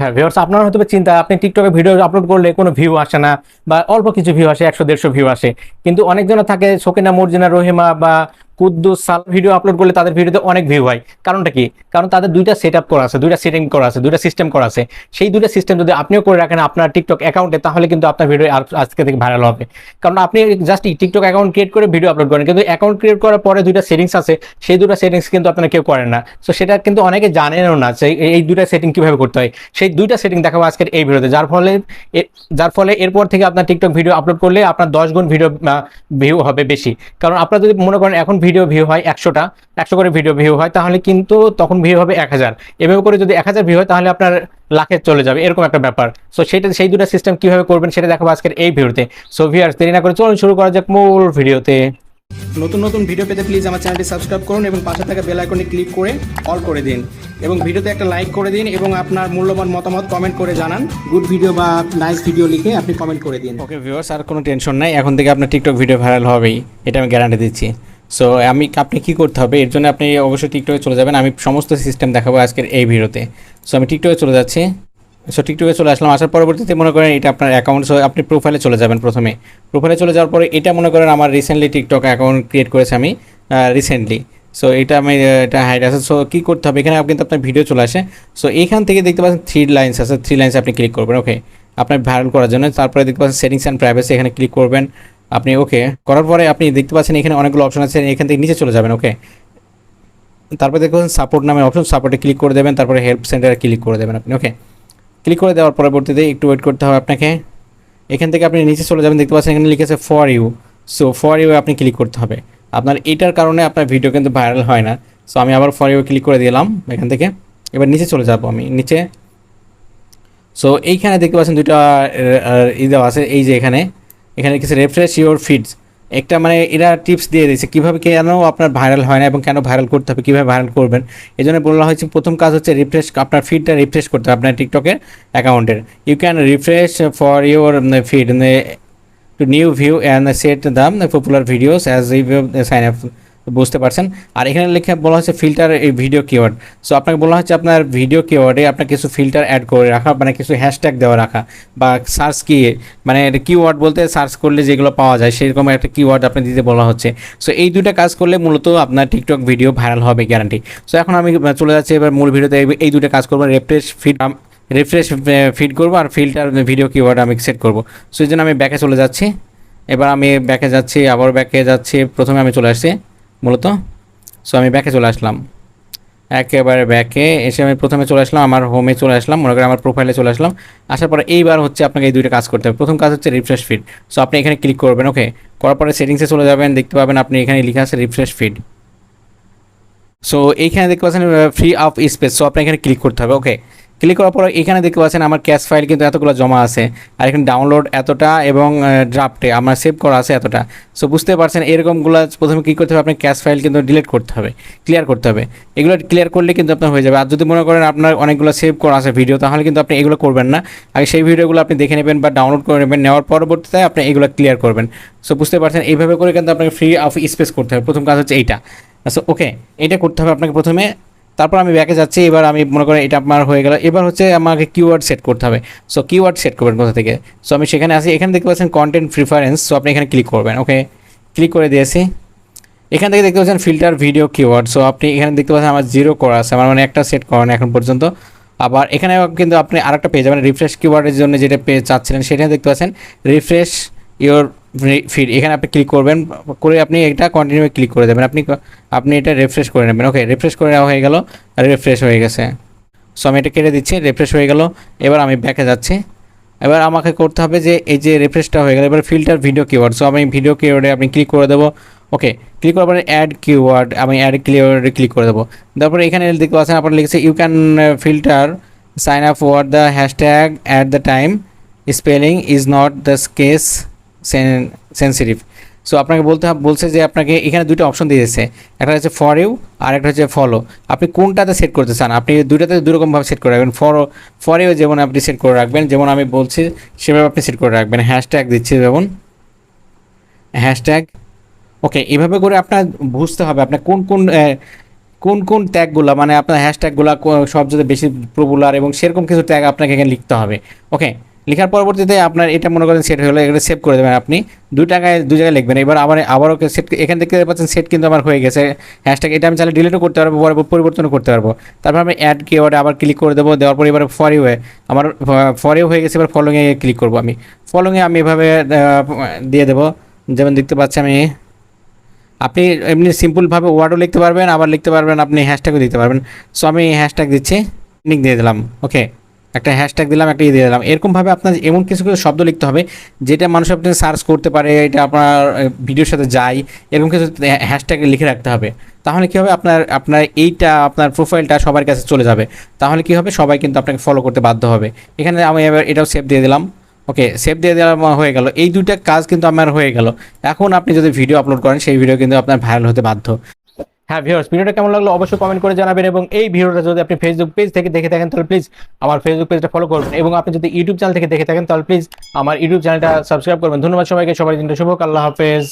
হ্যাঁ ভিউয়ার্স আপনার হয়তো চিন্তা, আপনি টিকটকে ভিডিও আপলোড করলে কোনো ভিউ আসে না, বা অল্প কিছু ভিউ আসে, একশো, দেড়শো ভিউ আসে। কিন্তু অনেকজন থাকে সকিনা মর্জিনা রহিমা, বা কুদ্দুস সাল ভিডিও আপলোড করলে তাদের ভিডিওতে অনেক ভিউ হয়। কারণটা কি? কারণ তাদের দুইটা সেট আপ করা আছে, দুইটা সেটিং করা আছে, দুইটা সিস্টেম করা আছে। সেই দুইটা সিস্টেম যদি আপনিও করে রাখেন আপনার টিকটক অ্যাকাউন্টে তাহলে কিন্তু আপনার ভিডিও আজকে থেকে ভাইরাল হবে। কারণ আপনি জাস্ট টিকটক অ্যাকাউন্ট ক্রিয়েট করে ভিডিও আপলোড করেন, কিন্তু অ্যাকাউন্ট ক্রিয়েট করার পরে দুইটা সেটিংস আছে, সেই দুটো সেটিংস কিন্তু আপনারা কেউ করেন না। সো সেটা কিন্তু অনেকে জানেনও না যে এই- দুইটা সেটিং কীভাবে করতে হয়। সেই দুইটা সেটিং দেখাবো আজকের এই ভিডিওতে যার ফলে যার ফলে এরপর থেকে আপনার টিকটক ভিডিও আপলোড করলে আপনার দশ গুণ ভিডিও ভিউ হবে বেশি। কারণ আপনারা যদি মনে করেন এখন ভিডিও ভিউ হয় একশোটা একশো করে ভিডিও ভিউ হয় তাহলে কিন্তু তখন ভিউ হবে এক হাজার। এভাবে করে যদি এক হাজার ভিউ হয় তাহলে আপনার লাখে চলে যাবে এরকম একটা ব্যাপার। সো সেটা সেই দুটো সিস্টেম কীভাবে করবেন সেটা দেখাবো আজকের এই ভিডিওতে। সো ভিউয়ার্স দেরি না করে চলুন শুরু করা যাক মূল ভিডিওতে। নতুন নতুন ভিডিও পেতে প্লিজ আমার চ্যানেলটি সাবস্ক্রাইব করুন এবং পাশে থাকা বেল আইকনে ক্লিক করে অল করে দিন। এবং ভিডিওতে একটা লাইক করে দিন এবং আপনার মূল্যবান মতামত কমেন্ট করে জানান। গুড ভিডিও বা নাইস ভিডিও লিখে আপনি কমেন্ট করে দিন। ওকে ভিউয়ার্স আর কোনো টেনশন নাই। এখন থেকে আপনার টিকটক ভিডিও ভাইরাল হবেই এটা আমি গ্যারান্টি দিচ্ছি। সো আমি, আপনি কি করতে হবে? এর জন্য আপনি অবশ্যই টিকটকে চলে যাবেন। আমি সমস্ত সিস্টেম দেখাবো আজকের এই ভিডিওতে। সো আমি টিকটকে চলে যাচ্ছি। সো টিকটকে চলে আসলাম। আসার পরবর্তীতে মনে করেন এটা আপনার অ্যাকাউন্ট সো আপনি প্রোফাইলে চলে যাবেন প্রথমে। প্রোফাইলে চলে যাওয়ার পরে এটা মনে করেন আমার রিসেন্টলি টিকটক অ্যাকাউন্ট ক্রিয়েট করেছি আমি রিসেন্টলি সো এটা আমি এটা হাইড আছে। সো কী করতে হবে? এখানে কিন্তু আপনার ভিডিও চলে আসে। সো এইখান থেকে দেখতে পাচ্ছেন থ্রি লাইন্স আছে। থ্রি লাইন্স আপনি ক্লিক করবেন। ওকে আপনার ভাইরাল করার জন্য। তারপরে দেখতে পাচ্ছেন সেটিংস অ্যান্ড প্রাইভেসি এখানে ক্লিক করবেন। আপনি ওকে করার পরে আপনি দেখতে পাচ্ছেন এখানে অনেকগুলো অপশন আছে, এখান থেকে নিচে চলে যাবেন ওকে তারপরে দেখবেন সাপোর্ট নামে অপশন সাপোর্টে ক্লিক করে দেবেন, তারপরে হেল্প সেন্টারে ক্লিক করে দেবেন আপনি ওকে ক্লিক করে দেওয়ার পরবর্তীতে একটু ওয়েট করতে হবে আপনাকে। এখান থেকে আপনি নিচে চলে যাবেন, দেখতে পাচ্ছেন এখানে লিখেছে for you so for you আপনি ক্লিক করতে হবে। আপনার এটার কারণে আপনার ভিডিও কিন্তু ভাইরাল হয় না। সো আমি আবার ফর ইউ ক্লিক করে দিলাম এখান থেকে। এবার নিচে চলে যাব আমি, নিচে। সো এইখানে দেখতে পাচ্ছেন দুইটা ই দেওয়া আছে, এই যে এখানে। এখানে কিছু রেফ্রেশ ইউর ফিডস একটা মানে এরা টিপস দিয়ে দিয়েছে, কীভাবে কেন আপনার ভাইরাল হয় না এবং কেন ভাইরাল করতে হবে, কীভাবে ভাইরাল করবেন? এই জন্য বলা হয়েছে, প্রথম কাজ হচ্ছে রিফ্রেশ আপনার ফিডটা রিফ্রেশ করতে হবে, আপনার টিকটকের অ্যাকাউন্টের। You can refresh for your feed to new view and set the popular videos as you sign up বুঝতে পারছেন। আর এখানে লেখা বলা হচ্ছে ফিল্টার এই ভিডিও কিওয়ার্ড সো আপনাকে বলা হচ্ছে আপনার ভিডিও কিওয়ার্ডে আপনার কিছু ফিল্টার অ্যাড করে রাখা মানে কিছু হ্যাশট্যাগ দেওয়া রাখা বা সার্চ কি মানে কিওয়ার্ড বলতে সার্চ করলে যেগুলো পাওয়া যায় সেরকম একটা কিওয়ার্ড আপনি দিতে বলা হচ্ছে। সো এই দুটো কাজ করলে মূলত আপনার টিকটক ভিডিও ভাইরাল হবে গ্যারান্টি সো এখন আমি চলে যাচ্ছি এবার মূল ভিডিওতে এই- দুটো কাজ করব রেফ্রেশ ফিড রিফ্রেশ ফিড করব আর ফিল্টার ভিডিও কিওয়ার্ড আমি সেট করব। সো এই জন্য আমি ব্যাকে চলে যাচ্ছি। এবার আমি ব্যাকে যাচ্ছি, আবার ব্যাকে যাচ্ছি, প্রথমে আমি চলে আসছি। মূলত? সো আমি ব্যাকে চলে আসলাম। একেবারে ব্যাকে এসে আমি প্রথমে চলে আসলাম, আমার হোমে চলে আসলাম, মনে করেন আমার প্রোফাইলে চলে আসলাম। আসার পরে এইবার হচ্ছে আপনাকে এই দুইটা কাজ করতে হবে। প্রথম কাজ হচ্ছে রিফ্রেশ ফিড সো আপনি এখানে ক্লিক করবেন ওকে করার পরে সেটিংসে চলে যাবেন, দেখতে পাবেন আপনি এখানে লেখা আছে রিফ্রেশ ফিড সো এইখানে দেখতে পাচ্ছেন ফ্রি অফ স্পেস সো আপনি এখানে ক্লিক করতে হবে ওকে ক্লিক করার পর এখানে দেখতে পাচ্ছেন আমার ক্যাশ ফাইল কিন্তু এতগুলো জমা আছে। আর এখানে ডাউনলোড এতটা এবং ড্রাফটে আমার সেভ করা আছে এতটা। সো বুঝতে পারছেন এরকমগুলো প্রথমে কী করতে হবে? আপনার ক্যাশ ফাইল কিন্তু ডিলিট করতে হবে ক্লিয়ার করতে হবে। এগুলো ক্লিয়ার করলে কিন্তু আপনার হয়ে যাবে। আর যদি মনে করেন আপনার অনেকগুলো সেভ করা আছে ভিডিও তাহলে কিন্তু আপনি এগুলো করবেন না। আগে সেই ভিডিওগুলো আপনি দেখে নেবেন বা ডাউনলোড করে নেবেন, নেওয়ার পরবর্তীতে আপনি এগুলো ক্লিয়ার করবেন। সো বুঝতে পারছেন? এইভাবে করে কিন্তু আপনাকে ফ্রি অফ স্পেস করতে হবে। প্রথম কাজ হচ্ছে এইটা। সো ওকে এটা করতে হবে আপনাকে প্রথমে। তারপর আমি ব্যাকে যাচ্ছি, এবার আমি মনে করেন এটা আমার হয়ে গেল। এবার হচ্ছে আমাকে কিওয়ার্ড সেট করতে হবে। সো কিওয়ার্ড সেট করবেন কোথা থেকে? সো আমি সেখানে আসি এখানে দেখতে পাচ্ছেন কন্টেন্ট প্রিফারেন্স সো আপনি এখানে ক্লিক করবেন ওকে ক্লিক করে দিয়েছি। এখান থেকে দেখতে পাচ্ছেন ফিল্টার ভিডিও কিওয়ার্ড সো আপনি এখানে দেখতে পাচ্ছেন আমার জিরো করা আছে, আমার মানে একটা সেট করা নেই এখন পর্যন্ত। আবার এখানে কিন্তু আপনি আরেকটা পেয়ে যাবেন রিফ্রেশ কিওয়ার্ডের জন্য যেটা পেয়ে চাচ্ছিলেন সেটা দেখতে পাচ্ছেন রিফ্রেশ ইওর ফিড এখানে আপনি ক্লিক করবেন, করে আপনি এটা কন্টিনিউ ক্লিক করে দেবেন। আপনি আপনি এটা রিফ্রেশ করে নেবেন। ওকে রিফ্রেশ করে নেওয়া হয়ে গেল রিফ্রেশ হয়ে গেছে। সো আমি এটা কেটে দিচ্ছি রিফ্রেশ হয়ে গেল। এবার আমি ব্যাকে যাচ্ছি। এবার আমাকে করতে হবে যে, এই যে রিফ্রেশটা হয়ে গেল, এবার ফিল্টার ভিডিও কিওয়ার্ড সো আমি ভিডিও কিওয়ার্ডে আপনি ক্লিক করে দেবো। ওকে ক্লিক করার পরে অ্যাড কিওয়ার্ড আমি অ্যাড কিওয়ার্ডে ক্লিক করে দেবো। তারপরে এখানে দেখতে পাচ্ছেন, আপনার লিখেছে you can filter sign up or the hashtag at the time spelling is not the case sensitive so আপনাকে বলতে বলছে যে আপনাকে এখানে দুটো অপশন দিয়েছে। একটা হচ্ছে ফর ইউ আর একটা হচ্ছে ফলো আপনি কোনটাতে সেট করতে চান? আপনি দুটাতে দুরকমভাবে সেট করে রাখবেন। ফর ফর ইউ যেমন আপনি সেট করে রাখবেন, যেমন আমি বলছি, সেভাবে আপনি সেট করে রাখবেন। হ্যাশট্যাগ দিচ্ছি যেমন। হ্যাশট্যাগ ওকে এভাবে করে আপনার বুঝতে হবে আপনার কোন কোন কোন কোন ট্যাগগুলো মানে আপনার হ্যাশট্যাগুলো সব যদি বেশি পপুলার এবং সেরকম কিছু ট্যাগ আপনাকে এখানে লিখতে হবে। ওকে লেখার পরবর্তীতে আপনার এটা মনে করেন সেট হলো এটা সেভ করে দেবেন আপনি। দুই টাকায় দু জায়গায় লিখবেন। এবার আবার, আবারও সেট এখান থেকে পাচ্ছেন সেট কিন্তু আমার হয়ে গেছে। হ্যাশট্যাগ এটা আমি চাইলে ডিলিটও করতে পারব, পরে পরিবর্তনও করতে পারব। তারপর আমি অ্যাড কিওয়ার্ডে আবার ক্লিক করে দেবো। দেওয়ার পর এবার ফর ইউ আমার ফর ইউ হয়ে গেছে, এবার ফলোইংয়ে ক্লিক করব আমি। ফলোইংয়ে আমি এভাবে দিয়ে দেবো। যেমন দেখতে পাচ্ছি আমি, আপনি এমনি সিম্পলভাবে ওয়ার্ডও লিখতে পারবেন, আবার লিখতে পারবেন, আপনি হ্যাশট্যাগও দিতে পারবেন। সো আমি হ্যাশট্যাগ দিচ্ছি লিঙ্ক দিয়ে দিলাম। ওকে একটা হ্যাশট্যাগ দিলাম, একটা ইয়ে দিয়ে দিলাম। এরকমভাবে আপনার এমন কিছু কিছু শব্দ লিখতে হবে, যেটা মানুষ আপনি সার্চ করতে পারে, এটা আপনার ভিডিওর সাথে যায়, এরকম কিছু হ্যাশট্যাগ লিখে রাখতে হবে। তাহলে কী হবে? আপনার আপনার এইটা, আপনার প্রোফাইলটা সবার কাছে চলে যাবে। তাহলে কী হবে? সবাই কিন্তু আপনাকে ফলো করতে বাধ্য হবে। এখানে আমি এবার এটাও সেভ দিয়ে দিলাম। ওকে সেভ দিয়ে দেওয়া হয়ে গেল। এই দুইটা কাজ কিন্তু আমার হয়ে গেল। এখন আপনি যদি ভিডিও আপলোড করেন, সেই ভিডিও কিন্তু আপনার ভাইরাল হতে বাধ্য। হ্যাঁ ভিউয়ার্স ভিডিওটা কেমন লাগল অবশ্যই কমেন্ট করে জানাবেন এবং এই ভিডিওটা যদি আপনি ফেসবুক পেজ থেকে দেখে থাকেন, তাহলে প্লিজ আমার ফেসবুক পেজটা ফলো করবেন এবং আপনি যদি ইউটিউব চ্যানেল থেকে দেখে থাকেন, তাহলে প্লিজ আমার ইউটিউব চ্যানেলটা সাবস্ক্রাইব করবেন ধন্যবাদ সবাইকে সবাই দিনটা শুভ। আল্লাহ হাফেজ